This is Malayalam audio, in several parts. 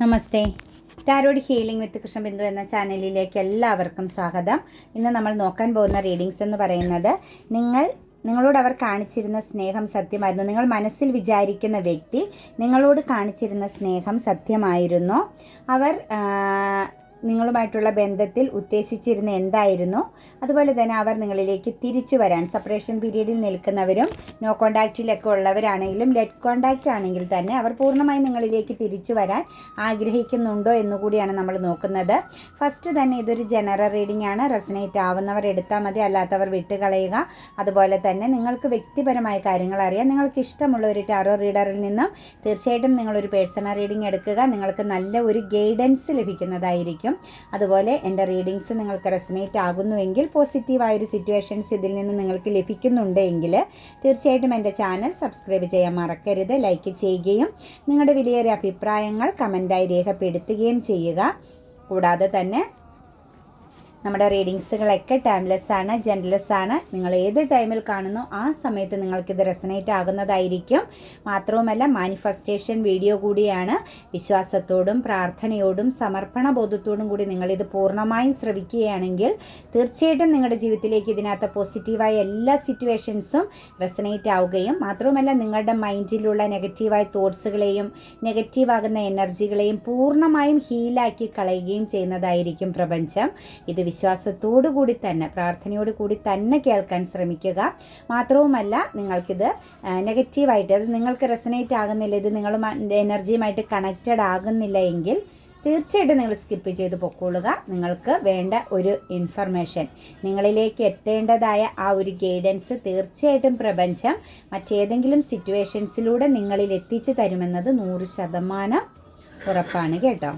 Namaste. Tarot healing with Krishnabindu എന്ന ചാനലിലേക്ക് എല്ലാവർക്കും സ്വാഗതം. ഇന്ന് നമ്മൾ നോക്കാൻ പോകുന്ന റീഡിങ്സ് എന്ന് പറയുന്നത് നിങ്ങൾ നിങ്ങളോട് അവർ കാണിച്ചിരുന്ന സ്നേഹം സത്യമായിരുന്നു. നിങ്ങൾ മനസ്സിൽ വിചാരിക്കുന്ന വ്യക്തി നിങ്ങളോട് കാണിച്ചിരുന്ന സ്നേഹം സത്യമായിരുന്നു. അവർ നിങ്ങളുമായിട്ടുള്ള ബന്ധത്തിൽ ഉദ്ദേശിച്ചിരുന്ന എന്തായിരുന്നു? അതുപോലെ തന്നെ അവർ നിങ്ങളിലേക്ക് തിരിച്ചു വരാൻ സെപ്പറേഷൻ പീരീഡിൽ നിൽക്കുന്നവരും നോ കോണ്ടാക്റ്റിലൊക്കെ ഉള്ളവരാണെങ്കിലും ലെറ്റ് കോണ്ടാക്റ്റ് ആണെങ്കിൽ തന്നെ അവർ പൂർണമായി നിങ്ങളിലേക്ക് തിരിച്ചു വരാൻ ആഗ്രഹിക്കുന്നുണ്ടോ എന്നുകൂടിയാണ് നമ്മൾ നോക്കുന്നത്. ഫസ്റ്റ് തന്നെ ഇതൊരു ജനറൽ റീഡിംഗ് ആണ്. റെസനേറ്റ് ആവുന്നവർ എടുത്താൽ മതി. അല്ലാത്തവർ വിട്ടുകളയുക. അതുപോലെ തന്നെ നിങ്ങൾക്ക് വ്യക്തിപരമായ കാര്യങ്ങൾ അറിയാം നിങ്ങൾക്ക് ഇഷ്ടമുള്ള ഒരു ടാറോ റീഡറിൽ നിന്നും തീർച്ചയായിട്ടും നിങ്ങളൊരു പേഴ്സണൽ റീഡിംഗ് എടുക്കുക. നിങ്ങൾക്ക് നല്ല ഒരു ഗൈഡൻസ് ലഭിക്കുന്നതായിരിക്കും. അതുപോലെ എന്റെ റീഡിങ്സ് നിങ്ങൾക്ക് റെസനേറ്റ് ആകുന്നുവെങ്കിൽ പോസിറ്റീവായ ഒരു സിറ്റുവേഷൻസ് ഇതിൽ നിന്ന് നിങ്ങൾക്ക് ലഭിക്കുന്നുണ്ടെങ്കിൽ തീർച്ചയായിട്ടും എന്റെ ചാനൽ സബ്സ്ക്രൈബ് ചെയ്യാൻ മറക്കരുത് ലൈക്ക് ചെയ്യുകയും നിങ്ങളുടെ വിലയേറിയ അഭിപ്രായങ്ങൾ കമന്റായി രേഖപ്പെടുത്തുകയും ചെയ്യുക. കൂടാതെ തന്നെ നമ്മുടെ റീഡിങ്സുകളൊക്കെ ടൈംലെസ് ആണ് ജെൻലെസ് ആണ്. നിങ്ങൾ ഏത് ടൈമിൽ കാണുന്നോ ആ സമയത്ത് നിങ്ങൾക്കിത് റെസനേറ്റ് ആകുന്നതായിരിക്കും. മാത്രവുമല്ല മാനിഫെസ്റ്റേഷൻ വീഡിയോ കൂടിയാണ്. വിശ്വാസത്തോടും പ്രാർത്ഥനയോടും സമർപ്പണ ബോധത്തോടും കൂടി നിങ്ങളിത് പൂർണമായും ശ്രവിക്കുകയാണെങ്കിൽ തീർച്ചയായിട്ടും നിങ്ങളുടെ ജീവിതത്തിലേക്ക് ഇതിനകത്ത് പോസിറ്റീവായ എല്ലാ സിറ്റുവേഷൻസും റെസനേറ്റ് ആവുകയും മാത്രവുമല്ല നിങ്ങളുടെ മൈൻഡിലുള്ള നെഗറ്റീവായ തോട്ട്സുകളെയും നെഗറ്റീവാകുന്ന എനർജികളെയും പൂർണമായും ഹീലാക്കി കളയുകയും ചെയ്യുന്നതായിരിക്കും പ്രപഞ്ചം. ഇത് വിശ്വാസത്തോടു കൂടി തന്നെ പ്രാർത്ഥനയോട് കൂടി തന്നെ കേൾക്കാൻ ശ്രമിക്കുക. മാത്രവുമല്ല നിങ്ങൾക്കിത് നെഗറ്റീവായിട്ട് അത് നിങ്ങൾക്ക് റെസനേറ്റ് ആകുന്നില്ല ഇത് നിങ്ങൾ എനർജിയുമായിട്ട് കണക്റ്റഡ് ആകുന്നില്ല എങ്കിൽ തീർച്ചയായിട്ടും നിങ്ങൾ സ്കിപ്പ് ചെയ്ത് പൊക്കോളുക. നിങ്ങൾക്ക് വേണ്ട ഒരു ഇൻഫർമേഷൻ. നിങ്ങളിലേക്ക് എത്തേണ്ടതായ ആ ഒരു ഗൈഡൻസ് തീർച്ചയായിട്ടും പ്രപഞ്ചം മറ്റേതെങ്കിലും സിറ്റുവേഷൻസിലൂടെ നിങ്ങളിൽ എത്തിച്ചു തരുമെന്നത് നൂറ് ശതമാനം ഉറപ്പാണ് കേട്ടോ.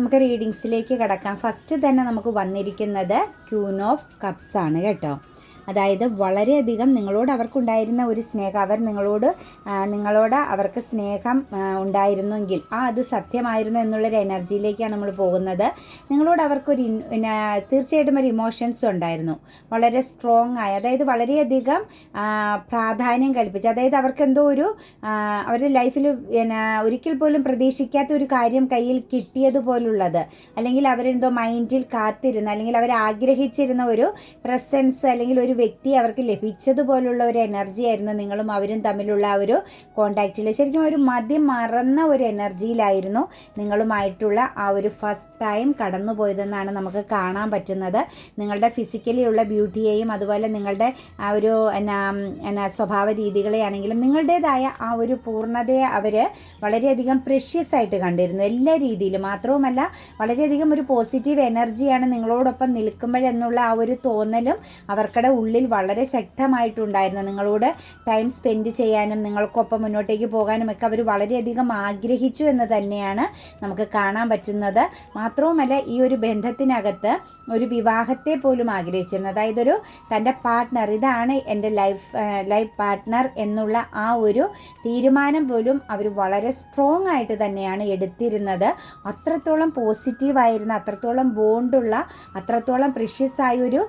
നമുക്ക് റീഡിങ്സിലേക്ക് കടക്കാം. ഫസ്റ്റ് തന്നെ നമുക്ക് വന്നിരിക്കുന്നത് ക്യൂൻ ഓഫ് കപ്സ് ആണ് കേട്ടോ. അതായത് വളരെയധികം നിങ്ങളോട് അവർക്കുണ്ടായിരുന്ന ഒരു സ്നേഹം അവർ നിങ്ങളോട് നിങ്ങളോട് അവർക്ക് സ്നേഹം ഉണ്ടായിരുന്നെങ്കിൽ ആ അത് സത്യമായിരുന്നു എന്നുള്ളൊരു എനർജിയിലേക്കാണ് നമ്മൾ പോകുന്നത്. നിങ്ങളോട് അവർക്കൊരു തീർച്ചയായിട്ടും ഒരു ഇമോഷൻസ് ഉണ്ടായിരുന്നു. വളരെ സ്ട്രോങ് ആയി അതായത് വളരെയധികം പ്രാധാന്യം കൽപ്പിച്ച് അതായത് അവർക്ക് എന്തോ ഒരു അവരുടെ ലൈഫിൽ ഒരിക്കൽ പോലും പ്രതീക്ഷിക്കാത്ത ഒരു കാര്യം കയ്യിൽ കിട്ടിയതുപോലുള്ളത്. അല്ലെങ്കിൽ അവരെന്തോ മൈൻഡിൽ കാത്തിരുന്ന അല്ലെങ്കിൽ അവർ ആഗ്രഹിച്ചിരുന്ന ഒരു പ്രസൻസ് അല്ലെങ്കിൽ ഒരു വ്യക്തി അവർക്ക് ലഭിച്ചതുപോലുള്ള ഒരു എനർജി ആയിരുന്നു നിങ്ങളും അവരും തമ്മിലുള്ള ആ ഒരു കോണ്ടാക്റ്റിൽ ശരിക്കും ഒരു മദ്യം മറന്ന ഒരു എനർജിയിലായിരുന്നു നിങ്ങളുമായിട്ടുള്ള ആ ഒരു ഫസ്റ്റ് ടൈം കടന്നു പോയതെന്നാണ് നമുക്ക് കാണാൻ പറ്റുന്നത്. നിങ്ങളുടെ ഫിസിക്കലി ഉള്ള ബ്യൂട്ടിയെയും അതുപോലെ നിങ്ങളുടെ ആ ഒരു എന്നാ സ്വഭാവ രീതികളെയാണെങ്കിലും നിങ്ങളുടേതായ ആ ഒരു പൂർണതയെ അവർ വളരെയധികം പ്രഷ്യസ് ആയിട്ട് കണ്ടിരുന്നു. എല്ലാ രീതിയിലും മാത്രവുമല്ല വളരെയധികം ഒരു പോസിറ്റീവ് എനർജിയാണ് നിങ്ങളോടൊപ്പം നിൽക്കുമ്പോഴെന്നുള്ള ആ ഒരു തോന്നലും അവർക്കടെ ഉള്ളിൽ വളരെ ശക്തമായിട്ടുണ്ടായിരുന്നു. നിങ്ങളോട് ടൈം സ്പെൻഡ് ചെയ്യാനും നിങ്ങൾക്കൊപ്പം മുന്നോട്ടേക്ക് പോകാനും ഒക്കെ അവർ വളരെയധികം ആഗ്രഹിച്ചു എന്ന് തന്നെയാണ് നമുക്ക് കാണാൻ പറ്റുന്നത്. മാത്രവുമല്ല ഈ ഒരു ബന്ധത്തിനകത്ത് ഒരു വിവാഹത്തെ പോലും ആഗ്രഹിച്ചിരുന്നു അതായത് ഒരു തന്റെ പാർട്ട്ണർ ഇതാണ് എന്റെ ലൈഫ് ലൈഫ് പാർട്ട്ണർ എന്നുള്ള ആ ഒരു തീരുമാനം പോലും അവർ വളരെ സ്ട്രോങ് ആയിട്ട് തന്നെയാണ് എടുത്തിരുന്നത്. അത്രത്തോളം പോസിറ്റീവായിരുന്ന അത്രത്തോളം ബോണ്ടുള്ള അത്രത്തോളം പ്രിഷ്യസായ ഒരു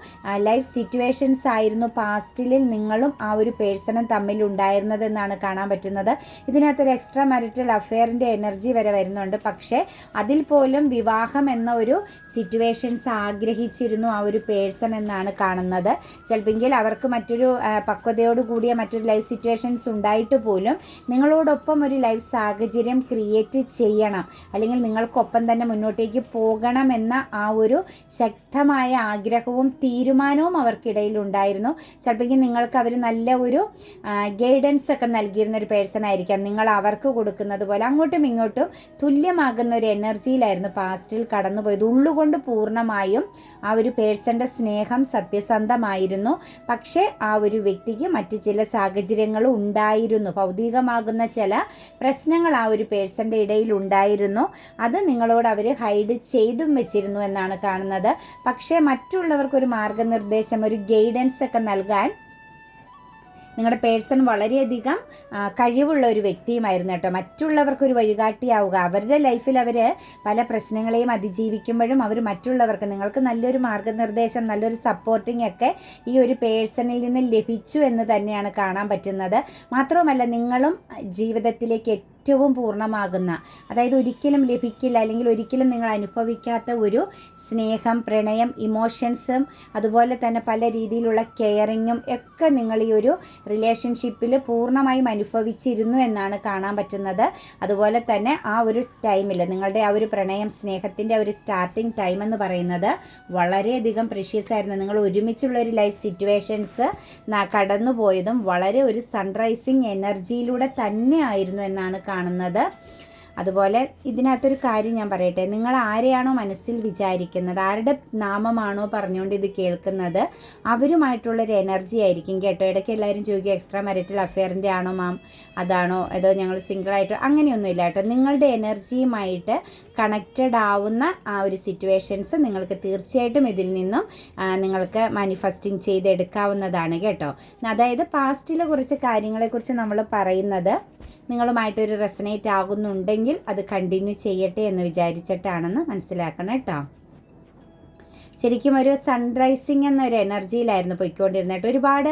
ലൈഫ് സിറ്റുവേഷൻസ് ആയിരുന്നു പാസ്റ്റിലിൽ നിങ്ങളും ആ ഒരു പേഴ്സണും തമ്മിൽ ഉണ്ടായിരുന്നതെന്നാണ് കാണാൻ പറ്റുന്നത്. ഇതിനകത്തൊരു എക്സ്ട്രാ മാരിറ്റൽ അഫെയറിന്റെ എനർജി വരെ വരുന്നുണ്ട്. പക്ഷേ അതിൽ പോലും വിവാഹം എന്ന ഒരു സിറ്റുവേഷൻസ് ആഗ്രഹിച്ചിരുന്നു ആ ഒരു പേഴ്സൺ എന്നാണ് കാണുന്നത്. ചിലപ്പെങ്കിൽ അവർക്ക് മറ്റൊരു പക്വതയോട് കൂടിയ മറ്റൊരു ലൈഫ് സിറ്റുവേഷൻസ് ഉണ്ടായിട്ട് പോലും നിങ്ങളോടൊപ്പം ഒരു ലൈഫ് സാഹചര്യം ക്രിയേറ്റ് ചെയ്യണം. അല്ലെങ്കിൽ നിങ്ങൾക്കൊപ്പം തന്നെ മുന്നോട്ടേക്ക് പോകണം എന്ന ആ ഒരു ശക്തമായ ആഗ്രഹവും തീരുമാനവും അവർക്കിടയിൽ ഉണ്ടായിരുന്നു ചിലപ്പോൾ നിങ്ങൾക്ക് അവർ നല്ല ഒരു ഗൈഡൻസ് ഒക്കെ നൽകിയിരുന്ന ഒരു പേഴ്സൺ ആയിരിക്കാം. നിങ്ങൾ അവർക്ക് കൊടുക്കുന്നത് പോലെ അങ്ങോട്ടും ഇങ്ങോട്ടും തുല്യമാകുന്ന ഒരു എനർജിയിലായിരുന്നു പാസ്റ്റിൽ കടന്നുപോയത്. ഉള്ളുകൊണ്ട് പൂർണമായും ആ ഒരു പേഴ്സന്റെ സ്നേഹം സത്യസന്ധമായിരുന്നു. പക്ഷേ ആ ഒരു വ്യക്തിക്ക് മറ്റു ചില സാഹചര്യങ്ങളും ഉണ്ടായിരുന്നു. ഭൗതികമാകുന്ന ചില പ്രശ്നങ്ങൾ ആ ഒരു പേഴ്സന്റെ ഇടയിൽ ഉണ്ടായിരുന്നു. അത് നിങ്ങളോട് അവർ ഹൈഡ് ചെയ്തും വെച്ചിരുന്നു എന്നാണ് കാണുന്നത്. പക്ഷേ മറ്റുള്ളവർക്കൊരു മാർഗനിർദ്ദേശം ഒരു ഗൈഡൻസ് ഒക്കെ നൽകാൻ നിങ്ങളുടെ പേഴ്സൺ വളരെയധികം കഴിവുള്ള ഒരു വ്യക്തിയുമായിരുന്നു കേട്ടോ. മറ്റുള്ളവർക്ക് ഒരു വഴികാട്ടിയാവുക. അവരുടെ ലൈഫിൽ അവർ പല പ്രശ്നങ്ങളെയും അതിജീവിക്കുമ്പോഴും അവർ മറ്റുള്ളവർക്ക് നിങ്ങൾക്ക് നല്ലൊരു മാർഗനിർദ്ദേശം നല്ലൊരു സപ്പോർട്ടിംഗ് ഒക്കെ ഈ ഒരു പേഴ്സണിൽ നിന്ന് ലഭിച്ചു എന്ന് തന്നെയാണ് കാണാൻ പറ്റുന്നത്. മാത്രവുമല്ല നിങ്ങളും ജീവിതത്തിലേക്ക് ഏറ്റവും പൂർണമാകുന്ന അതായത് ഒരിക്കലും ലഭിക്കില്ല അല്ലെങ്കിൽ ഒരിക്കലും നിങ്ങൾ അനുഭവിക്കാത്ത ഒരു സ്നേഹം പ്രണയം ഇമോഷൻസും അതുപോലെ തന്നെ പല രീതിയിലുള്ള കെയറിങ്ങും ഒക്കെ നിങ്ങൾ ഈ ഒരു റിലേഷൻഷിപ്പിൽ പൂർണമായും അനുഭവിച്ചിരുന്നു എന്നാണ് കാണാൻ പറ്റുന്നത്. അതുപോലെ തന്നെ ആ ഒരു ടൈമിൽ നിങ്ങളുടെ ആ ഒരു പ്രണയം സ്നേഹത്തിന്റെ ഒരു സ്റ്റാർട്ടിങ് ടൈം എന്ന് പറയുന്നത് വളരെയധികം പ്രഷ്യസ് ആയിരുന്നു. നിങ്ങൾ ഒരുമിച്ചുള്ള ഒരു ലൈഫ് സിറ്റുവേഷൻസ് കടന്നുപോയതും വളരെ ഒരു സൺറൈസിങ് എനർജിയിലൂടെ തന്നെ ആയിരുന്നു എന്നാണ് കാണുന്നത്. അതുപോലെ ഇതിനകത്തൊരു കാര്യം ഞാൻ പറയട്ടെ. നിങ്ങൾ ആരെയാണോ മനസ്സിൽ വിചാരിക്കുന്നത് ആരുടെ നാമമാണോ പറഞ്ഞുകൊണ്ട് ഇത് കേൾക്കുന്നത് അവരുമായിട്ടുള്ളൊരു എനർജി ആയിരിക്കും കേട്ടോ. ഇടയ്ക്ക് എല്ലാവരും ചോദിക്കുക എക്സ്ട്രാ മാരിറ്റൽ അഫെയറിന്റെ ആണോ മാം അതാണോ? ഏതോ ഞങ്ങൾ സിംഗിളായിട്ട് അങ്ങനെയൊന്നുമില്ല കേട്ടോ. നിങ്ങളുടെ എനർജിയുമായിട്ട് കണക്റ്റഡ് ആവുന്ന ആ ഒരു സിറ്റുവേഷൻസ് നിങ്ങൾക്ക് തീർച്ചയായിട്ടും ഇതിൽ നിന്നും നിങ്ങൾക്ക് മാനിഫെസ്റ്റിംഗ് ചെയ്തെടുക്കാവുന്നതാണ് കേട്ടോ. അതായത് പാസ്റ്റിലെ കുറച്ച് കാര്യങ്ങളെക്കുറിച്ച് നമ്മൾ പറയുന്നത് നിങ്ങളുമായിട്ടൊരു റെസനേറ്റ് ആകുന്നുണ്ടെങ്കിൽ അത് കണ്ടിന്യൂ ചെയ്യട്ടെ എന്ന് വിചാരിച്ചിട്ടാണെന്ന് മനസ്സിലാക്കണം കേട്ടോ. ശരിക്കും ഒരു സൺറൈസിങ് എന്നൊരു എനർജിയിലായിരുന്നു പോയിക്കൊണ്ടിരുന്നത്. ഒരുപാട്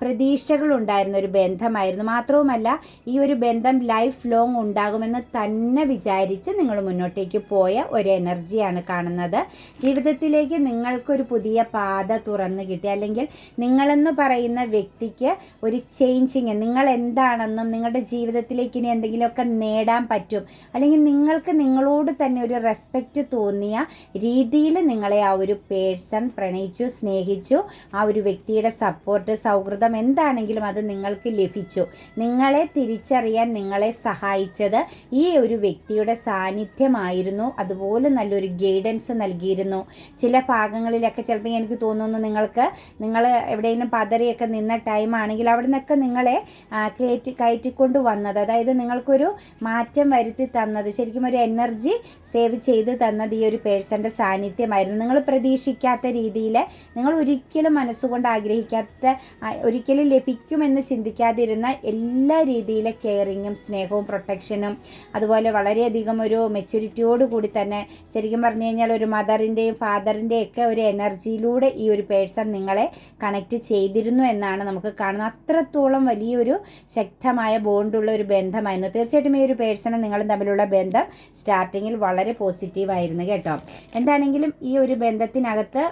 പ്രതീക്ഷകളുണ്ടായിരുന്ന ഒരു ബന്ധമായിരുന്നു. മാത്രവുമല്ല ഈ ഒരു ബന്ധം ലൈഫ് ലോങ് ഉണ്ടാകുമെന്ന് തന്നെ വിചാരിച്ച് നിങ്ങൾ മുന്നോട്ടേക്ക് പോയ ഒരു എനർജിയാണ് കാണുന്നത്. ജീവിതത്തിലേക്ക് നിങ്ങൾക്കൊരു പുതിയ പാത തുറന്നു കിട്ടി. അല്ലെങ്കിൽ നിങ്ങളെന്ന് പറയുന്ന വ്യക്തിക്ക് ഒരു ചേഞ്ചിങ് നിങ്ങൾ എന്താണെന്നും നിങ്ങളുടെ ജീവിതത്തിലേക്ക് ഇനി എന്തെങ്കിലുമൊക്കെ നേടാൻ പറ്റും. അല്ലെങ്കിൽ നിങ്ങൾക്ക് നിങ്ങളോട് തന്നെ ഒരു റെസ്പെക്റ്റ് തോന്നിയ രീതിയിൽ നിങ്ങളെ ആ ഒരു പേഴ്സൺ പ്രണയിച്ചു സ്നേഹിച്ചു ആ ഒരു വ്യക്തിയുടെ സപ്പോർട്ട് സൗഹൃദം എന്താണെങ്കിലും അത് നിങ്ങൾക്ക് ലഭിച്ചു. നിങ്ങളെ തിരിച്ചറിയാൻ നിങ്ങളെ സഹായിച്ചത് ഈ ഒരു വ്യക്തിയുടെ സാന്നിധ്യമായിരുന്നു. അതുപോലെ നല്ലൊരു ഗൈഡൻസ് നൽകിയിരുന്നു. ചില ഭാഗങ്ങളിലൊക്കെ ചിലപ്പോൾ എനിക്ക് തോന്നുന്നു നിങ്ങൾക്ക് നിങ്ങൾ എവിടെയെങ്കിലും പതറിയൊക്കെ നിന്ന ടൈമാണെങ്കിൽ അവിടെ നിന്നൊക്കെ നിങ്ങളെ കയറ്റി കയറ്റിക്കൊണ്ട് വന്നത്. അതായത് നിങ്ങൾക്കൊരു മാറ്റം വരുത്തി തന്നത്. ശരിക്കും ഒരു എനർജി സേവ് ചെയ്ത് തന്നത് ഈ ഒരു പേഴ്സന്റെ സാന്നിധ്യമായിരുന്നു. നിങ്ങൾ പ്രതീക്ഷിക്കാത്ത രീതിയിൽ നിങ്ങൾ ഒരിക്കലും മനസ്സുകൊണ്ട് ആഗ്രഹിക്കാത്ത ഒരിക്കലും ലഭിക്കുമെന്ന് ചിന്തിക്കാതിരുന്ന എല്ലാ രീതിയിലെ കെയറിങ്ങും സ്നേഹവും പ്രൊട്ടക്ഷനും അതുപോലെ വളരെയധികം ഒരു മെച്യൂരിറ്റിയോട് കൂടി തന്നെ ശരിക്കും പറഞ്ഞു കഴിഞ്ഞാൽ ഒരു മദറിന്റെയും ഫാദറിന്റെയും ഒക്കെ ഒരു എനർജിയിലൂടെ ഈ ഒരു പേഴ്സൺ നിങ്ങളെ കണക്റ്റ് ചെയ്തിരുന്നു എന്നാണ് നമുക്ക് കാണുന്നത്. അത്രത്തോളം വലിയൊരു ശക്തമായ ബോണ്ടുള്ള ഒരു ബന്ധമായിരുന്നു. തീർച്ചയായിട്ടും ഈ ഒരു പേഴ്സണും നിങ്ങളും തമ്മിലുള്ള ബന്ധം സ്റ്റാർട്ടിങ്ങിൽ വളരെ പോസിറ്റീവായിരുന്നു കേട്ടോ. എന്താണെങ്കിലും ഈ ഒരു ബന്ധത്തിൽ ബന്ധത്തിനകത്ത്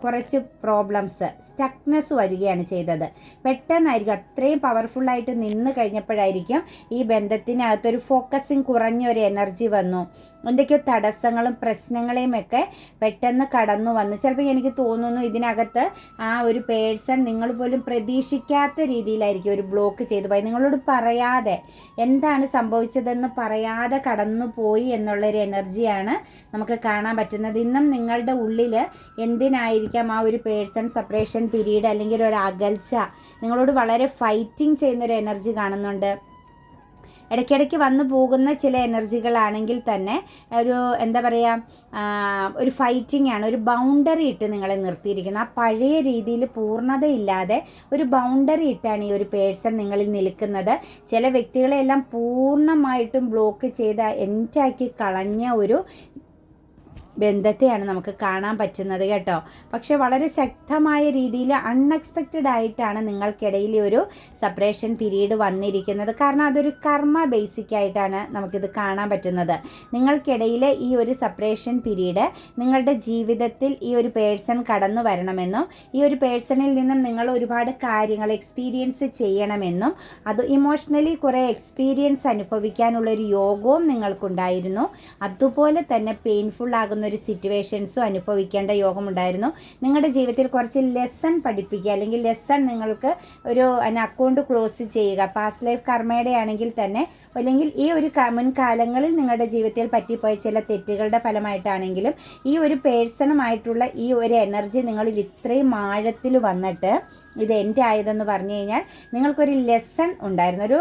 കുറച്ച് പ്രോബ്ലംസ് സ്റ്റക്നെസ് വരികയാണ് ചെയ്തത്. പെട്ടെന്നായിരിക്കും അത്രയും പവർഫുള്ളായിട്ട് നിന്ന് കഴിഞ്ഞപ്പോഴായിരിക്കും ഈ ബന്ധത്തിനകത്തൊരു ഫോക്കസിങ് കുറഞ്ഞൊരു എനർജി വന്നു. എന്തൊക്കെയോ തടസ്സങ്ങളും പ്രശ്നങ്ങളെയും ഒക്കെ പെട്ടെന്ന് കടന്നു വന്നു. ചിലപ്പോൾ എനിക്ക് തോന്നുന്നു ഇതിനകത്ത് ആ ഒരു പേഴ്സൺ നിങ്ങൾ പോലും പ്രതീക്ഷിക്കാത്ത രീതിയിലായിരിക്കും ഒരു ബ്ലോക്ക് ചെയ്തു പോയി നിങ്ങളോട് പറയാതെ എന്താണ് സംഭവിച്ചതെന്ന് പറയാതെ കടന്നു പോയി എന്നുള്ളൊരു എനർജിയാണ് നമുക്ക് കാണാൻ പറ്റുന്നത്. ഇന്നും നിങ്ങളുടെ ഉള്ളിൽ എന്തിനായിരിക്കാം ആ ഒരു പേഴ്സൺ സെപ്പറേഷൻ പീരീഡ് അല്ലെങ്കിൽ ഒരു അകൽച്ച? നിങ്ങളോട് വളരെ ഫൈറ്റിംഗ് ചെയ്യുന്നൊരു എനർജി കാണുന്നുണ്ട്. ഇടയ്ക്കിടയ്ക്ക് വന്നു പോകുന്ന ചില എനർജികളാണെങ്കിൽ തന്നെ ഒരു എന്താ പറയുക ഒരു ഫൈറ്റിംഗ് ആണ് ഒരു ബൗണ്ടറി ഇട്ട് നിങ്ങളെ നിർത്തിയിരിക്കുന്നത്. ആ പഴയ രീതിയിൽ പൂർണതയില്ലാതെ ഒരു ബൗണ്ടറി ഇട്ടാണ് ഈ ഒരു പേഴ്സൺ നിങ്ങളിൽ നിൽക്കുന്നത്. ചില വ്യക്തികളെല്ലാം പൂർണമായിട്ടും ബ്ലോക്ക് ചെയ്ത എന്റാക്കി കളഞ്ഞ ഒരു ബന്ധത്തെയാണ് നമുക്ക് കാണാൻ പറ്റുന്നത് കേട്ടോ. പക്ഷെ വളരെ ശക്തമായ രീതിയിൽ അൺഎക്സ്പെക്റ്റഡ് ആയിട്ടാണ് നിങ്ങൾക്കിടയിൽ ഒരു സെപ്പറേഷൻ പീരീഡ് വന്നിരിക്കുന്നത്. കാരണം അതൊരു കർമ്മ ബേസിക് ആയിട്ടാണ് നമുക്കിത് കാണാൻ പറ്റുന്നത്. നിങ്ങൾക്കിടയിലെ ഈ ഒരു സെപ്പറേഷൻ പീരീഡ് നിങ്ങളുടെ ജീവിതത്തിൽ ഈ ഒരു പേഴ്സൺ കടന്നു വരണമെന്നും ഈ ഒരു പേഴ്സണിൽ നിന്നും നിങ്ങൾ ഒരുപാട് കാര്യങ്ങൾ എക്സ്പീരിയൻസ് ചെയ്യണമെന്നും അത് ഇമോഷണലി കുറേ എക്സ്പീരിയൻസ് അനുഭവിക്കാനുള്ള ഒരു യോഗവും നിങ്ങൾക്കുണ്ടായിരുന്നു. അതുപോലെ തന്നെ പെയിൻഫുൾ ആകുന്ന ഒരു സിറ്റുവേഷൻസും അനുഭവിക്കേണ്ട യോഗമുണ്ടായിരുന്നു. നിങ്ങളുടെ ജീവിതത്തിൽ കുറച്ച് ലെസൺ പഠിപ്പിക്കുക അല്ലെങ്കിൽ ലെസൺ നിങ്ങൾക്ക് ഒരു അക്കൗണ്ട് ക്ലോസ് ചെയ്യുക. പാസ്റ്റ് ലൈഫ് കർമ്മയുടെ ആണെങ്കിൽ തന്നെ അല്ലെങ്കിൽ ഈ ഒരു മുൻകാലങ്ങളിൽ നിങ്ങളുടെ ജീവിതത്തിൽ പറ്റിപ്പോയ ചില തെറ്റുകളുടെ ഫലമായിട്ടാണെങ്കിലും ഈ ഒരു പേഴ്സണുമായിട്ടുള്ള ഈ ഒരു എനർജി നിങ്ങളിൽ ഇത്രയും ആഴത്തിൽ വന്നിട്ട് ഇത് എന്റെ ആയതെന്ന് പറഞ്ഞു കഴിഞ്ഞാൽ നിങ്ങൾക്കൊരു ലെസൺ ഉണ്ടായിരുന്നു. ഒരു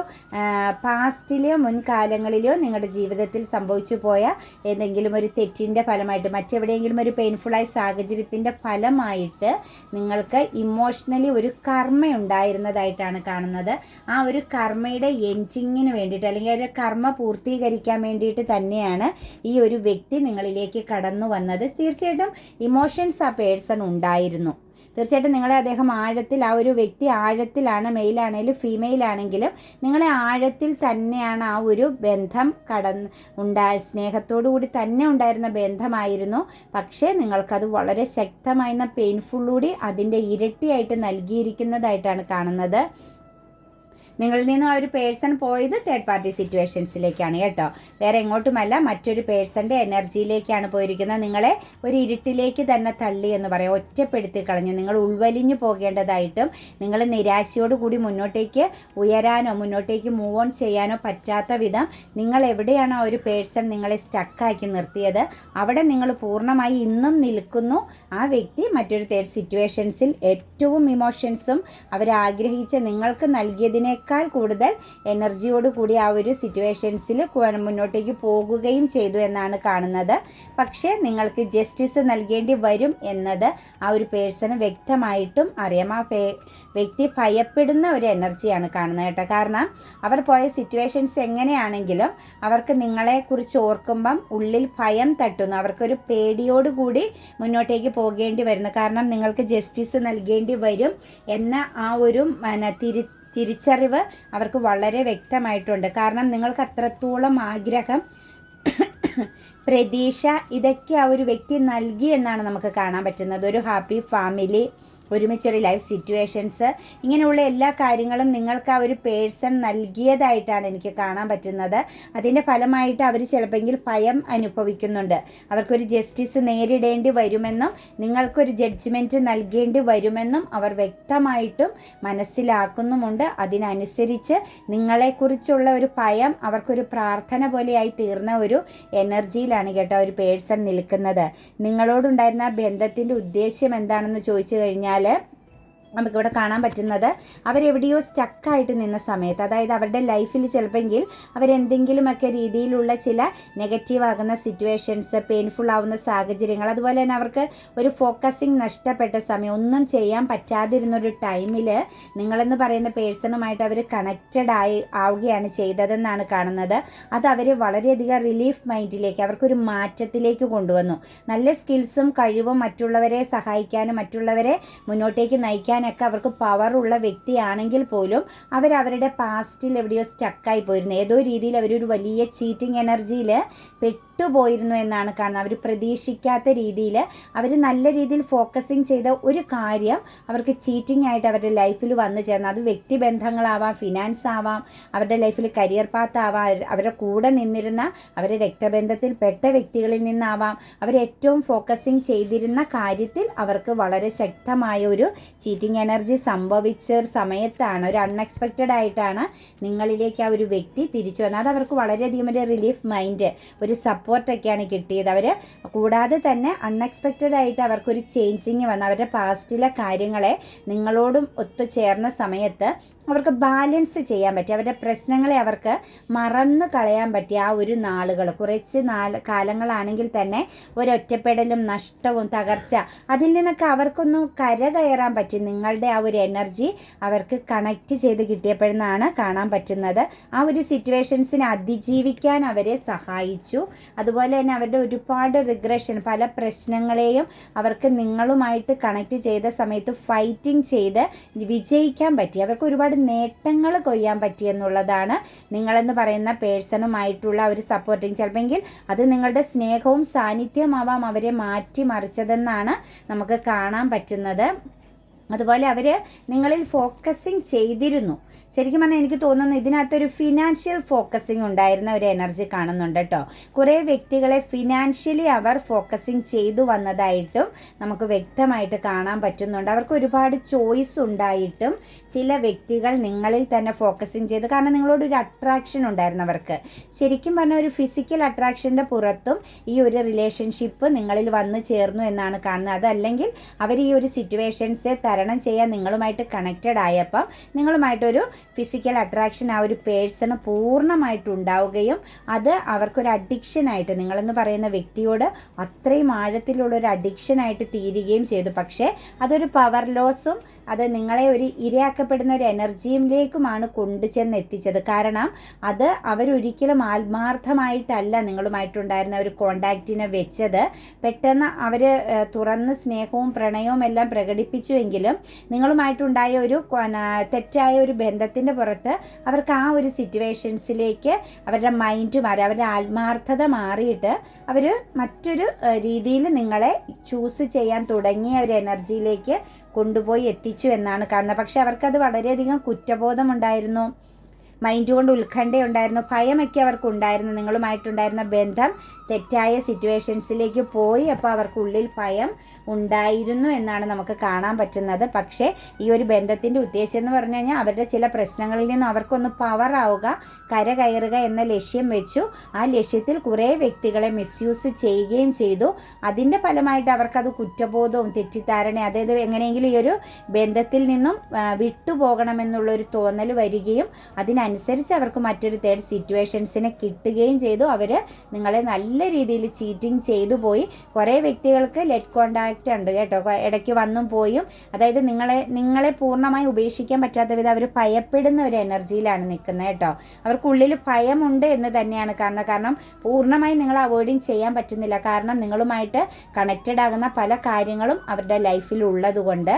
പാസ്റ്റിലെയോ മുൻകാലങ്ങളിലെയോ നിങ്ങളുടെ ജീവിതത്തിൽ സംഭവിച്ചു പോയ ഏതെങ്കിലും ഒരു തെറ്റിന്റെ ഫലമായിട്ട് മറ്റെവിടെയെങ്കിലും ഒരു പെയിൻഫുള്ളായ സാഹചര്യത്തിന്റെ ഫലമായിട്ട് നിങ്ങൾക്ക് ഇമോഷണലി ഒരു കർമ്മ ഉണ്ടായിരുന്നതായിട്ടാണ് കാണുന്നത്. ആ ഒരു കർമ്മയുടെ എൻഡിങ്ങിന് വേണ്ടിയിട്ട് അല്ലെങ്കിൽ ഒരു കർമ്മ പൂർത്തീകരിക്കാൻ വേണ്ടിയിട്ട് തന്നെയാണ് ഈ ഒരു വ്യക്തി നിങ്ങളിലേക്ക് കടന്നു വന്നത്. തീർച്ചയായിട്ടും ഇമോഷൻസ് ആ പേഴ്സൺ ഉണ്ടായിരുന്നു. തീർച്ചയായിട്ടും നിങ്ങളെ അദ്ദേഹം ആഴത്തിൽ ആ ഒരു വ്യക്തി ആഴത്തിലാണ് മെയിലാണെങ്കിലും ഫീമെയിൽ ആണെങ്കിലും നിങ്ങളെ ആഴത്തിൽ തന്നെയാണ് ആ ഒരു ബന്ധം കടന്ന് ഉണ്ടായ സ്നേഹത്തോടു കൂടി തന്നെ ഉണ്ടായിരുന്ന ബന്ധമായിരുന്നു. പക്ഷേ നിങ്ങൾക്കത് വളരെ ശക്തമായിരുന്ന പെയിൻഫുള്ളൂടി അതിന്റെ ഇരട്ടിയായിട്ട് നൽകിയിരിക്കുന്നതായിട്ടാണ് കാണുന്നത്. നിങ്ങളിൽ നിന്ന് ആ ഒരു പേഴ്സൺ പോയത് തേർഡ് പാർട്ടി സിറ്റുവേഷൻസിലേക്കാണ് കേട്ടോ. വേറെ എങ്ങോട്ടുമല്ല മറ്റൊരു പേഴ്സന്റെ എനർജിയിലേക്കാണ് പോയിരിക്കുന്നത്. നിങ്ങളെ ഒരു ഇരുട്ടിലേക്ക് തന്നെ തള്ളി എന്ന് പറയാം. ഒറ്റപ്പെടുത്തി കളഞ്ഞു നിങ്ങൾ ഉൾവലിഞ്ഞു പോകേണ്ടതായിട്ടും നിങ്ങൾ നിരാശയോടുകൂടി മുന്നോട്ടേക്ക് ഉയരാനോ മുന്നോട്ടേക്ക് മൂവ് ഓൺ ചെയ്യാനോ പറ്റാത്ത വിധം നിങ്ങൾ എവിടെയാണ് ആ ഒരു പേഴ്സൺ നിങ്ങളെ സ്റ്റക്കാക്കി നിർത്തിയത്? അവിടെ നിങ്ങൾ പൂർണമായി ഇന്നും നിൽക്കുന്നു. ആ വ്യക്തി മറ്റൊരു തേർഡ് സിറ്റുവേഷൻസിൽ ഏറ്റവും ഇമോഷൻസും അവരാഗ്രഹിച്ച നിങ്ങൾക്ക് നൽകിയതിനേക്കാൾ കൂടുതൽ എനർജിയോട് കൂടി ആ ഒരു സിറ്റുവേഷൻസിൽ മുന്നോട്ടേക്ക് പോകുകയും ചെയ്തു എന്നാണ് കാണുന്നത്. പക്ഷേ നിങ്ങൾക്ക് ജസ്റ്റിസ് നൽകേണ്ടി വരും എന്നത് ആ ഒരു പേഴ്സണ് വ്യക്തമായിട്ടും അറിയാം. ആ വ്യക്തി ഭയപ്പെടുന്ന ഒരു എനർജിയാണ് കാണുന്നത് കേട്ടോ. കാരണം അവർ പോയ സിറ്റുവേഷൻസ് എങ്ങനെയാണെങ്കിലും അവർക്ക് നിങ്ങളെക്കുറിച്ച് ഓർക്കുമ്പം ഉള്ളിൽ ഭയം തട്ടുന്നു. അവർക്കൊരു പേടിയോടുകൂടി മുന്നോട്ടേക്ക് പോകേണ്ടി വരുന്നു. കാരണം നിങ്ങൾക്ക് ജസ്റ്റിസ് നൽകേണ്ടി വരും എന്ന ആ ഒരു തിരി തിരിച്ചറിവ് അവർക്ക് വളരെ വ്യക്തമായിട്ടുണ്ട്. കാരണം നിങ്ങൾക്ക് അത്രത്തോളം ആഗ്രഹം പ്രതീക്ഷ ഇതൊക്കെ ആ ഒരു വ്യക്തി നൽകി എന്നാണ് നമുക്ക് കാണാൻ പറ്റുന്നത്. ഒരു ഹാപ്പി ഫാമിലി ഒരുമിച്ചൊരു ലൈഫ് സിറ്റുവേഷൻസ് ഇങ്ങനെയുള്ള എല്ലാ കാര്യങ്ങളും നിങ്ങൾക്ക് ആ ഒരു പേഴ്സൺ നൽകിയതായിട്ടാണ് എനിക്ക് കാണാൻ പറ്റുന്നത്. അതിന്റെ ഫലമായിട്ട് അവർ ചിലപ്പോൾ ഭയം അനുഭവിക്കുന്നുണ്ട്. അവർക്കൊരു ജസ്റ്റിസ് നേരിടേണ്ടി വരുമെന്നും നിങ്ങൾക്കൊരു ജഡ്ജ്മെന്റ് നൽകേണ്ടി വരുമെന്നും അവർ വ്യക്തമായിട്ടും മനസ്സിലാക്കുന്നുമുണ്ട്. അതിനനുസരിച്ച് നിങ്ങളെക്കുറിച്ചുള്ള ഒരു ഭയം അവർക്കൊരു പ്രാർത്ഥന പോലെയായി തീർന്ന ഒരു എനർജിയിലാണ് കേട്ടോ ഒരു പേഴ്സൺ നിൽക്കുന്നത്. നിങ്ങളോടുണ്ടായിരുന്ന ബന്ധത്തിന്റെ ഉദ്ദേശ്യം എന്താണെന്ന് ചോദിച്ചു കഴിഞ്ഞാൽ കഴിഞ്ഞാൽ നമുക്കിവിടെ കാണാൻ പറ്റുന്നത് അവരെവിടെയോ സ്റ്റക്കായിട്ട് നിന്ന സമയത്ത് അതായത് അവരുടെ ലൈഫിൽ ചിലപ്പെങ്കിൽ അവരെന്തെങ്കിലുമൊക്കെ രീതിയിലുള്ള ചില നെഗറ്റീവ് ആകുന്ന സിറ്റുവേഷൻസ് പെയിൻഫുൾ ആവുന്ന സാഹചര്യങ്ങൾ അതുപോലെ തന്നെ അവർക്ക് ഒരു ഫോക്കസിങ് നഷ്ടപ്പെട്ട സമയം ഒന്നും ചെയ്യാൻ പറ്റാതിരുന്നൊരു ടൈമിൽ നിങ്ങളെന്ന് പറയുന്ന പേഴ്സണുമായിട്ട് അവർ കണക്റ്റഡ് ആയി ആവുകയാണ് ചെയ്തതെന്നാണ് കാണുന്നത്. അത് അവരെ വളരെയധികം റിലീഫ് മൈൻഡിലേക്ക് അവർക്കൊരു മാറ്റത്തിലേക്ക് കൊണ്ടുവന്നു. നല്ല സ്കിൽസും കഴിവും മറ്റുള്ളവരെ സഹായിക്കാനും മറ്റുള്ളവരെ മുന്നോട്ടേക്ക് നയിക്കാൻ ചെയ്യാനൊക്കെ അവർക്ക് പവറുള്ള വ്യക്തിയാണെങ്കിൽ പോലും അവരവരുടെ പാസ്റ്റിൽ എവിടെയോ സ്റ്റക്കായി പോയിരുന്നു. ഏതോ രീതിയിൽ അവരൊരു വലിയ ചീറ്റിംഗ് എനർജിയിൽ വിട്ടുപോയിരുന്നു എന്നാണ് കാണുന്നത്. അവർ പ്രതീക്ഷിക്കാത്ത രീതിയിൽ അവർ നല്ല രീതിയിൽ ഫോക്കസിങ് ചെയ്ത ഒരു കാര്യം അവർക്ക് ചീറ്റിംഗ് ആയിട്ട് അവരുടെ ലൈഫിൽ വന്നു ചേർന്ന്. അത് വ്യക്തിബന്ധങ്ങളാവാം ഫിനാൻസ് ആവാം അവരുടെ ലൈഫിൽ കരിയർ പാത്ത് ആവാം അവരുടെ കൂടെ നിന്നിരുന്ന അവരുടെ രക്തബന്ധത്തിൽ പെട്ട വ്യക്തികളിൽ നിന്നാവാം. അവർ ഏറ്റവും ഫോക്കസിങ് ചെയ്തിരുന്ന കാര്യത്തിൽ അവർക്ക് വളരെ ശക്തമായ ഒരു ചീറ്റിംഗ് എനർജി സംഭവിച്ച സമയത്താണ് ഒരു അൺഎക്സ്പെക്റ്റഡ് ആയിട്ടാണ് നിങ്ങളിലേക്ക് ആ ഒരു വ്യക്തി തിരിച്ചു വന്നത്. അത് അവർക്ക് വളരെയധികം ഒരു റിലീഫ് മൈൻഡ് ഒരു സപ്പോർട്ട് സപ്പോർട്ടൊക്കെയാണ് കിട്ടിയത്. അവർ കൂടാതെ തന്നെ അൺഎക്സ്പെക്റ്റഡ് ആയിട്ട് അവർക്കൊരു ചേഞ്ചിങ് വന്ന്. അവരുടെ പാസ്റ്റിലെ കാര്യങ്ങളെ നിങ്ങളോടും ഒത്തുചേർന്ന സമയത്ത് അവർക്ക് ബാലൻസ് ചെയ്യാൻ പറ്റി. അവരുടെ പ്രശ്നങ്ങളെ അവർക്ക് മറന്നു കളയാൻ പറ്റിയ ആ ഒരു നാളുകൾ. കുറച്ച് നാല് കാലങ്ങളാണെങ്കിൽ തന്നെ ഒരൊറ്റപ്പെടലും നഷ്ടവും തകർച്ച അതിൽ നിന്നൊക്കെ അവർക്കൊന്ന് കര കയറാൻ പറ്റി. നിങ്ങളുടെ ആ ഒരു എനർജി അവർക്ക് കണക്റ്റ് ചെയ്ത് കിട്ടിയപ്പോഴെന്നാണ് കാണാൻ പറ്റുന്നത്. ആ ഒരു സിറ്റുവേഷൻസിനെ അതിജീവിക്കാൻ അവരെ സഹായിച്ചു. അതുപോലെ തന്നെ അവരുടെ ഒരുപാട് റിഗ്രഷൻ പല പ്രശ്നങ്ങളെയും അവർക്ക് നിങ്ങളുമായിട്ട് കണക്ട് ചെയ്ത സമയത്ത് ഫൈറ്റിംഗ് ചെയ്ത് വിജയിക്കാൻ പറ്റി. അവർക്ക് ഒരുപാട് നേട്ടങ്ങൾ കൊയ്യാൻ പറ്റിയെന്നുള്ളതാണ് നിങ്ങളെന്ന് പറയുന്ന പേഴ്സണുമായിട്ടുള്ള ഒരു സപ്പോർട്ടിങ് ചിലപ്പോൾ അത് നിങ്ങളുടെ സ്നേഹവും സാന്നിധ്യമാവാം അവരെ മാറ്റിമറിച്ചതെന്നാണ് നമുക്ക് കാണാൻ പറ്റുന്നത്. അതുപോലെ അവർ നിങ്ങളിൽ ഫോക്കസിങ് ചെയ്തിരുന്നു. ശരിക്കും പറഞ്ഞാൽ എനിക്ക് തോന്നുന്നു ഇതിനകത്തൊരു ഫിനാൻഷ്യൽ ഫോക്കസിങ് ഉണ്ടായിരുന്ന ഒരു എനർജി കാണുന്നുണ്ട് കേട്ടോ കുറേ വ്യക്തികളെ ഫിനാൻഷ്യലി അവർ ഫോക്കസിങ് ചെയ്തു വന്നതായിട്ടും നമുക്ക് വ്യക്തമായിട്ട് കാണാൻ പറ്റുന്നുണ്ട്. അവർക്ക് ഒരുപാട് ചോയ്സ് ഉണ്ടായിട്ടും ചില വ്യക്തികൾ നിങ്ങളിൽ തന്നെ ഫോക്കസിങ് ചെയ്ത്. കാരണം നിങ്ങളോട് ഒരു അട്രാക്ഷൻ ഉണ്ടായിരുന്നു അവർക്ക്. ശരിക്കും പറഞ്ഞാൽ ഒരു ഫിസിക്കൽ അട്രാക്ഷന്റെ പുറത്തും ഈ ഒരു റിലേഷൻഷിപ്പ് നിങ്ങളിൽ വന്നു ചേർന്നു എന്നാണ് കാണുന്നത്. അതല്ലെങ്കിൽ അവർ ഈ ഒരു സിറ്റുവേഷൻസെ തര തരണം ചെയ്യാൻ നിങ്ങളുമായിട്ട് കണക്റ്റഡ് ആയപ്പം നിങ്ങളുമായിട്ടൊരു ഫിസിക്കൽ അട്രാക്ഷൻ ആ ഒരു പേഴ്സണ് പൂർണമായിട്ട് ഉണ്ടാവുകയും അത് അവർക്കൊരു അഡിക്ഷനായിട്ട് നിങ്ങളെന്ന് പറയുന്ന വ്യക്തിയോട് അത്രയും ആഴത്തിലുള്ള ഒരു അഡിക്ഷനായിട്ട് തീരുകയും ചെയ്തു. പക്ഷേ അതൊരു പവർ ലോസും അത് നിങ്ങളെ ഒരു ഇരയാക്കപ്പെടുന്ന ഒരു എനർജിയിലേക്കുമാണ് കൊണ്ടുചെന്ന് എത്തിച്ചത് കാരണം അത് അവരൊരിക്കലും ആത്മാർത്ഥമായിട്ടല്ല നിങ്ങളുമായിട്ടുണ്ടായിരുന്ന ഒരു കോണ്ടാക്റ്റിനെ വെച്ചത്. പെട്ടെന്ന് അവർ തുറന്ന് സ്നേഹവും പ്രണയവും എല്ലാം പ്രകടിപ്പിച്ചുവെങ്കിലും നിങ്ങളുമായിട്ടുണ്ടായ ഒരു തെറ്റായ ഒരു ബന്ധത്തിന്റെ പുറത്ത് അവർക്ക് ആ ഒരു സിറ്റുവേഷൻസിലേക്ക് അവരുടെ മൈൻഡ് മാറി അവരുടെ ആത്മാർത്ഥത മാറിയിട്ട് അവർ മറ്റൊരു രീതിയിൽ നിങ്ങളെ ചൂസ് ചെയ്യാൻ തുടങ്ങിയ ഒരു എനർജിയിലേക്ക് കൊണ്ടുപോയി എത്തിച്ചു എന്നാണ് കാണുന്നത്. പക്ഷെ അവർക്കത് വളരെയധികം കുറ്റബോധമുണ്ടായിരുന്നു. മൈൻഡ് കൊണ്ട് ഉത്കണ്ഠയുണ്ടായിരുന്നു ഭയമൊക്കെ അവർക്കുണ്ടായിരുന്നു നിങ്ങളുമായിട്ടുണ്ടായിരുന്ന ബന്ധം തെറ്റായ സിറ്റുവേഷൻസിലേക്ക് പോയി അപ്പോൾ അവർക്കുള്ളിൽ ഭയം ഉണ്ടായിരുന്നു എന്നാണ് നമുക്ക് കാണാൻ പറ്റുന്നത്. പക്ഷേ ഈ ഒരു ബന്ധത്തിന്റെ ഉദ്ദേശം എന്ന് പറഞ്ഞു കഴിഞ്ഞാൽ അവരുടെ ചില പ്രശ്നങ്ങളിൽ നിന്ന് അവർക്കൊന്ന് പവർ ആവുക കര കയറുക എന്ന ലക്ഷ്യം വെച്ചു. ആ ലക്ഷ്യത്തിൽ കുറേ വ്യക്തികളെ മിസ്യൂസ് ചെയ്യുകയും ചെയ്തു. അതിന്റെ ഫലമായിട്ട് അവർക്കത് കുറ്റബോധവും തെറ്റിദ്ധാരണ അതായത് എങ്ങനെയെങ്കിലും ഈ ഒരു ബന്ധത്തിൽ നിന്നും വിട്ടുപോകണമെന്നുള്ളൊരു തോന്നൽ വരികയും അതിന് അതിനനുസരിച്ച് അവർക്ക് മറ്റൊരു തേർഡ് സിറ്റുവേഷൻസിനെ കിട്ടുകയും ചെയ്തു. അവർ നിങ്ങളെ നല്ല രീതിയിൽ ചീറ്റിംഗ് ചെയ്തു പോയി. കുറേ വ്യക്തികൾക്ക് ലെറ്റ് കോണ്ടാക്റ്റ് ഉണ്ട് കേട്ടോ. ഇടയ്ക്ക് വന്നും പോയും. അതായത് നിങ്ങളെ നിങ്ങളെ പൂർണമായി ഉപേക്ഷിക്കാൻ പറ്റാത്ത വിധം അവർ ഭയപ്പെടുന്ന ഒരു എനർജിയിലാണ് നിൽക്കുന്നത് കേട്ടോ. അവർക്കുള്ളിൽ ഭയമുണ്ട് എന്ന് തന്നെയാണ് കാണുന്നത്. കാരണം പൂർണമായി നിങ്ങൾ അവോയ്ഡിങ് ചെയ്യാൻ പറ്റുന്നില്ല. കാരണം നിങ്ങളുമായിട്ട് കണക്റ്റഡ് ആകുന്ന പല കാര്യങ്ങളും അവരുടെ ലൈഫിൽ ഉള്ളതുകൊണ്ട്.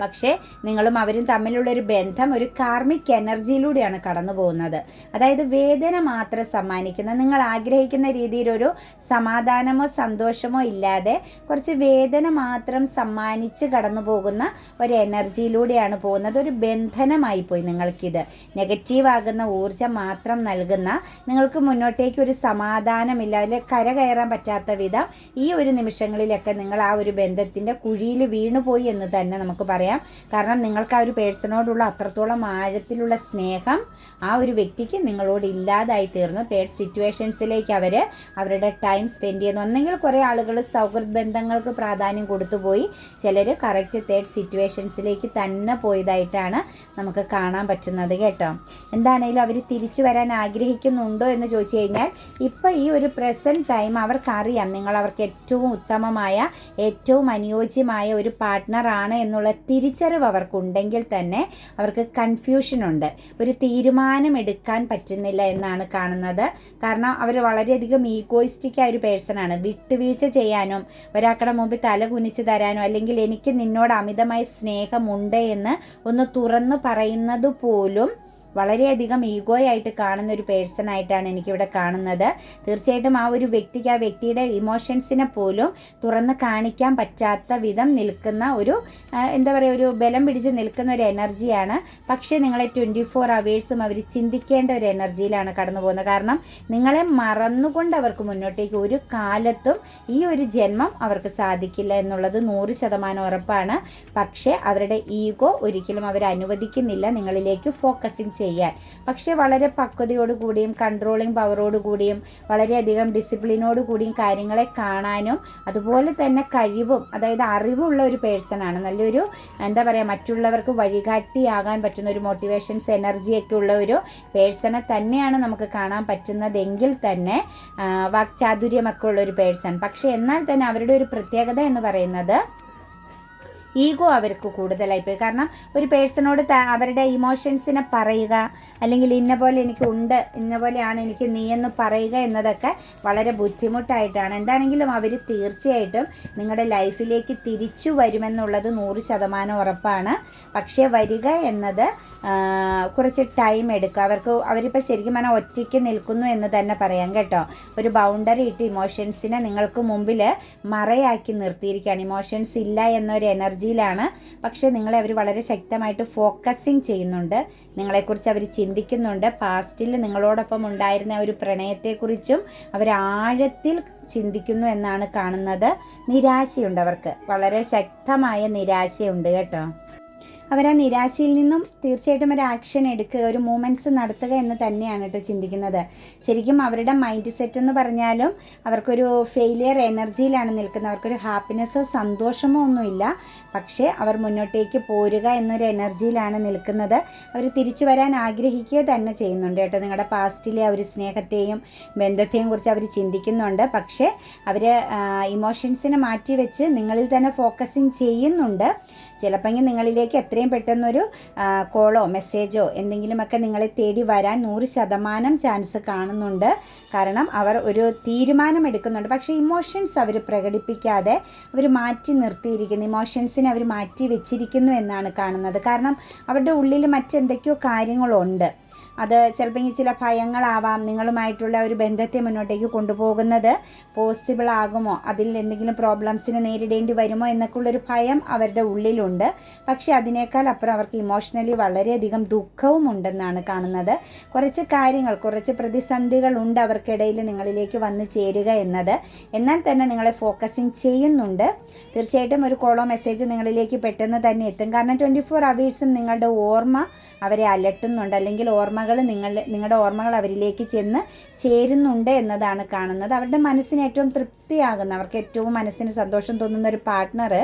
പക്ഷേ നിങ്ങളും അവരും തമ്മിലുള്ള ഒരു ബന്ധം ഒരു കാർമിക് എനർജിയിലൂടെയാണ് കടന്നു പോകുന്നത്. അതായത് വേദന മാത്രം സമ്മാനിക്കുന്ന നിങ്ങൾ ആഗ്രഹിക്കുന്ന രീതിയിലൊരു സമാധാനമോ സന്തോഷമോ ഇല്ലാതെ കുറച്ച് വേദന മാത്രം സമ്മാനിച്ച് കടന്നു പോകുന്ന ഒരു എനർജിയിലൂടെയാണ് പോകുന്നത്. ഒരു ബന്ധനമായി പോയി നിങ്ങൾക്കിത്. നെഗറ്റീവ് ആകുന്ന ഊർജം മാത്രം നൽകുന്ന നിങ്ങൾക്ക് മുന്നോട്ടേക്ക് ഒരു സമാധാനമില്ല അതിൽ കര കയറാൻ പറ്റാത്ത വിധം ഈ ഒരു നിമിഷങ്ങളിലൊക്കെ നിങ്ങൾ ആ ഒരു ബന്ധത്തിന്റെ കുഴിയിൽ വീണുപോയി എന്ന് തന്നെ നമുക്ക് പറയാം. പറയാം. കാരണം നിങ്ങൾക്ക് ആ ഒരു പേഴ്സണോടുള്ള അത്രത്തോളം ആഴത്തിലുള്ള സ്നേഹം ആ ഒരു വ്യക്തിക്ക് നിങ്ങളോട് ഇല്ലാതായി തീർന്നു. തേർഡ് സിറ്റുവേഷൻസിലേക്ക് അവർ അവരുടെ ടൈം സ്പെൻഡ് ചെയ്യുന്നു. ഒന്നെങ്കിൽ കുറേ ആളുകൾ സൗഹൃദ ബന്ധങ്ങൾക്ക് പ്രാധാന്യം കൊടുത്തുപോയി ചിലർ കറക്റ്റ് തേർഡ് സിറ്റുവേഷൻസിലേക്ക് തന്നെ പോയതായിട്ടാണ് നമുക്ക് കാണാൻ പറ്റുന്നത് കേട്ടോ. എന്താണേലും അവർ തിരിച്ചു വരാൻ ആഗ്രഹിക്കുന്നുണ്ടോ എന്ന് ചോദിച്ചു കഴിഞ്ഞാൽ ഇപ്പോൾ ഈ ഒരു പ്രസന്റ് ടൈം അവർക്കറിയാം. നിങ്ങൾ അവർക്ക് ഏറ്റവും ഉത്തമമായ ഏറ്റവും അനുയോജ്യമായ ഒരു പാർട്ട്ണറാണ് എന്നുള്ള തിരിച്ചറിവ് അവർക്കുണ്ടെങ്കിൽ തന്നെ അവർക്ക് കൺഫ്യൂഷൻ ഉണ്ട്. ഒരു തീരുമാനം എടുക്കാൻ പറ്റുന്നില്ല എന്നാണ് കാണുന്നത്. കാരണം അവർ വളരെയധികം ഈഗോയിസ്റ്റിക് ആയ ഒരു പേഴ്സണാണ് വിട്ടുവീഴ്ച ചെയ്യാനും ഒരാക്കടെ മുമ്പിൽ തല കുനിച്ച് തരാനോ അല്ലെങ്കിൽ എനിക്ക് നിന്നോട് അമിതമായ സ്നേഹമുണ്ട് എന്ന് ഒന്ന് തുറന്നു പറയുന്നത് പോലും വളരെയധികം ഈഗോയായിട്ട് കാണുന്ന ഒരു പേഴ്സൺ ആയിട്ടാണ് എനിക്കിവിടെ കാണുന്നത്. തീർച്ചയായിട്ടും ആ ഒരു വ്യക്തിക്ക് ആ വ്യക്തിയുടെ ഇമോഷൻസിനെ പോലും തുറന്ന് കാണിക്കാൻ പറ്റാത്ത വിധം നിൽക്കുന്ന ഒരു എന്താ പറയുക ഒരു ബലം പിടിച്ച് നിൽക്കുന്ന ഒരു എനർജിയാണ്. പക്ഷേ നിങ്ങളെ ട്വന്റി ഫോർ അവേഴ്സും അവർ ചിന്തിക്കേണ്ട ഒരു എനർജിയിലാണ് കടന്നു പോകുന്നത്. കാരണം നിങ്ങളെ മറന്നുകൊണ്ട് അവർക്ക് മുന്നോട്ടേക്ക് ഒരു കാലത്തും ഈ ഒരു ജന്മം അവർക്ക് സാധിക്കില്ല എന്നുള്ളത് നൂറ് ശതമാനം ഉറപ്പാണ്. പക്ഷേ അവരുടെ ഈഗോ ഒരിക്കലും അവർ അനുവദിക്കുന്നില്ല. നിങ്ങളിലേക്ക് ഫോക്കസിങ് ചെയ്യാൻ. പക്ഷേ വളരെ പക്വതയോട് കൂടിയും കൺട്രോളിങ് പവറോട് കൂടിയും വളരെയധികം ഡിസിപ്ലിനോട് കൂടിയും കാര്യങ്ങളെ കാണാനും അതുപോലെ തന്നെ കഴിവും അതായത് അറിവുള്ള ഒരു പേഴ്സണാണ് നല്ലൊരു എന്താ പറയുക മറ്റുള്ളവർക്ക് വഴികാട്ടിയാകാൻ പറ്റുന്ന ഒരു മോട്ടിവേഷൻസ് എനർജിയൊക്കെ ഉള്ള ഒരു പേഴ്സണെ തന്നെയാണ് നമുക്ക് കാണാൻ പറ്റുന്നതെങ്കിൽ തന്നെ വാക്ചാതുര്യമൊക്കെ ഉള്ള ഒരു പേഴ്സൺ പക്ഷേ എന്നാൽ തന്നെ അവരുടെ ഒരു പ്രത്യേകത എന്ന് പറയുന്നത് ഈഗോ അവർക്ക് കൂടുതലായി പോയി. കാരണം ഒരു പേഴ്സണോട് അവരുടെ ഇമോഷൻസിനെ പറയുക അല്ലെങ്കിൽ ഇന്ന പോലെ എനിക്ക് ഉണ്ട് ഇന്ന പോലെയാണ് എനിക്ക് നീ എന്ന് പറയുക എന്നതൊക്കെ വളരെ ബുദ്ധിമുട്ടായിട്ടാണ്. എന്താണെങ്കിലും അവർ തീർച്ചയായിട്ടും നിങ്ങളുടെ ലൈഫിലേക്ക് തിരിച്ചു വരുമെന്നുള്ളത് നൂറ് ശതമാനം ഉറപ്പാണ്. പക്ഷേ വരിക എന്നത് കുറച്ച് ടൈം എടുക്കുക അവർക്ക് അവരിപ്പോൾ ശരിക്കും പറഞ്ഞാൽ ഒറ്റയ്ക്ക് നിൽക്കുന്നു എന്ന് തന്നെ പറയാം കേട്ടോ. ഒരു ബൗണ്ടറി ഇട്ട് ഇമോഷൻസിനെ നിങ്ങൾക്ക് മുമ്പിൽ മറയാക്കി നിർത്തിയിരിക്കുകയാണ്. ഇമോഷൻസ് ഇല്ല എന്നൊരു എനർജി എനർജിയിലാണ്. പക്ഷേ നിങ്ങളെ അവർ വളരെ ശക്തമായിട്ട് ഫോക്കസിങ് ചെയ്യുന്നുണ്ട്. നിങ്ങളെക്കുറിച്ച് അവർ ചിന്തിക്കുന്നുണ്ട്. പാസ്റ്റിൽ നിങ്ങളോടൊപ്പം ഉണ്ടായിരുന്ന ഒരു പ്രണയത്തെക്കുറിച്ചും അവർ ആഴത്തിൽ ചിന്തിക്കുന്നു എന്നാണ് കാണുന്നത്. നിരാശയുണ്ട് അവർക്ക്. വളരെ ശക്തമായ നിരാശയുണ്ട് കേട്ടോ. അവർ ആ നിരാശയിൽ നിന്നും തീർച്ചയായിട്ടും ഒരു ആക്ഷൻ എടുക്കുക ഒരു മൂമെന്റ്സ് നടത്തുക എന്ന് തന്നെയാണ് കേട്ടോ ചിന്തിക്കുന്നത്. ശരിക്കും അവരുടെ മൈൻഡ് സെറ്റ് എന്ന് പറഞ്ഞാലും അവർക്കൊരു ഫെയിലിയർ എനർജിയിലാണ് നിൽക്കുന്നത്. അവർക്കൊരു ഹാപ്പിനെസ്സോ സന്തോഷമോ ഒന്നുമില്ല. പക്ഷേ അവർ മുന്നോട്ടേക്ക് പോരുക എന്നൊരു എനർജിയിലാണ് നിൽക്കുന്നത്. അവർ തിരിച്ചു വരാൻ ആഗ്രഹിക്കുക തന്നെ ചെയ്യുന്നുണ്ട് കേട്ടോ. നിങ്ങളുടെ പാസ്റ്റിലെ ഒരു സ്നേഹത്തെയും ബന്ധത്തെയും കുറിച്ച് അവർ ചിന്തിക്കുന്നുണ്ട്. പക്ഷേ അവർ ഇമോഷൻസിനെ മാറ്റി വെച്ച് നിങ്ങളിൽ തന്നെ ഫോക്കസിങ് ചെയ്യുന്നുണ്ട്. ചിലപ്പോൾ നിങ്ങളിലേക്ക് എത്രയും പെട്ടെന്നൊരു കോളോ മെസ്സേജോ എന്തെങ്കിലുമൊക്കെ നിങ്ങളെ തേടി വരാൻ നൂറ് ശതമാനം ചാൻസ് കാണുന്നുണ്ട്. കാരണം അവർ ഒരു തീരുമാനം എടുക്കുന്നുണ്ട്. പക്ഷേ ഇമോഷൻസ് അവർ പ്രകടിപ്പിക്കാതെ അവർ മാറ്റി നിർത്തിയിരിക്കുന്നു. ഇമോഷൻസിനെ അവർ മാറ്റി വെച്ചിരിക്കുന്നു എന്നാണ് കാണുന്നത്. കാരണം അവരുടെ ഉള്ളിൽ മറ്റെന്തൊക്കെയോ കാര്യങ്ങളുണ്ട്. അത് ചിലപ്പോൾ ചില ഭയങ്ങളാവാം. നിങ്ങളുമായിട്ടുള്ള ഒരു ബന്ധത്തെ മുന്നോട്ടേക്ക് കൊണ്ടുപോകുന്നത് പോസിബിൾ ആകുമോ? അതിൽ എന്തെങ്കിലും പ്രോബ്ലംസിന് നേരിടേണ്ടി വരുമോ എന്നൊക്കെ ഉള്ളൊരു ഭയം അവരുടെ ഉള്ളിലുണ്ട്. പക്ഷേ അതിനേക്കാൾ അപ്പുറം അവർക്ക് ഇമോഷണലി വളരെയധികം ദുഃഖവും ഉണ്ടെന്നാണ് കാണുന്നത്. കുറച്ച് കാര്യങ്ങൾ കുറച്ച് പ്രതിസന്ധികൾ ഉണ്ട് അവർക്കിടയിൽ നിങ്ങളിലേക്ക് വന്നു ചേരുക എന്നത്. എന്നാൽ തന്നെ നിങ്ങളെ ഫോക്കസിങ് ചെയ്യുന്നുണ്ട്. തീർച്ചയായിട്ടും ഒരു കോളോ മെസ്സേജ് നിങ്ങളിലേക്ക് പെട്ടെന്ന് തന്നെ എത്തും. കാരണം ട്വന്റി ഫോർ അവേഴ്സും നിങ്ങളുടെ ഓർമ്മ അവരെ അലട്ടുന്നുണ്ട്. അല്ലെങ്കിൽ ഓർമ്മകൾ നിങ്ങൾ നിങ്ങളുടെ ഓർമ്മകൾ അവരിലേക്ക് ചെന്ന് ചേരുന്നുണ്ട് എന്നതാണ് കാണുന്നത്. അവരുടെ മനസ്സിന് ഏറ്റവും തൃപ്തിയാകുന്ന അവർക്ക് ഏറ്റവും മനസ്സിന് സന്തോഷം തോന്നുന്ന ഒരു പാർട്ട്ണർ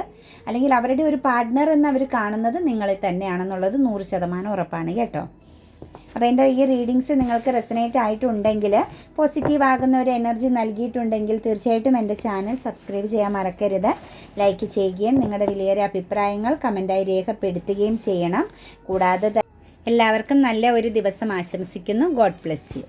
അല്ലെങ്കിൽ അവരുടെ ഒരു പാർട്ട്ണർ എന്ന് അവർ കാണുന്നത് നിങ്ങളെ തന്നെയാണെന്നുള്ളത് നൂറ് ശതമാനം ഉറപ്പാണ് കേട്ടോ. അപ്പോൾ എന്റെ ഈ റീഡിങ്സ് നിങ്ങൾക്ക് റെസനേറ്റ് ആയിട്ടുണ്ടെങ്കിൽ പോസിറ്റീവ് ആകുന്ന ഒരു എനർജി നൽകിയിട്ടുണ്ടെങ്കിൽ തീർച്ചയായിട്ടും എന്റെ ചാനൽ സബ്സ്ക്രൈബ് ചെയ്യാൻ മറക്കരുത്. ലൈക്ക് ചെയ്യുകയും നിങ്ങളുടെ വിലയേറിയ അഭിപ്രായങ്ങൾ കമന്റായി രേഖപ്പെടുത്തുകയും ചെയ്യണം. കൂടാതെ എല്ലാവർക്കും നല്ല ഒരു ദിവസം ആശംസിക്കുന്നു. God bless you.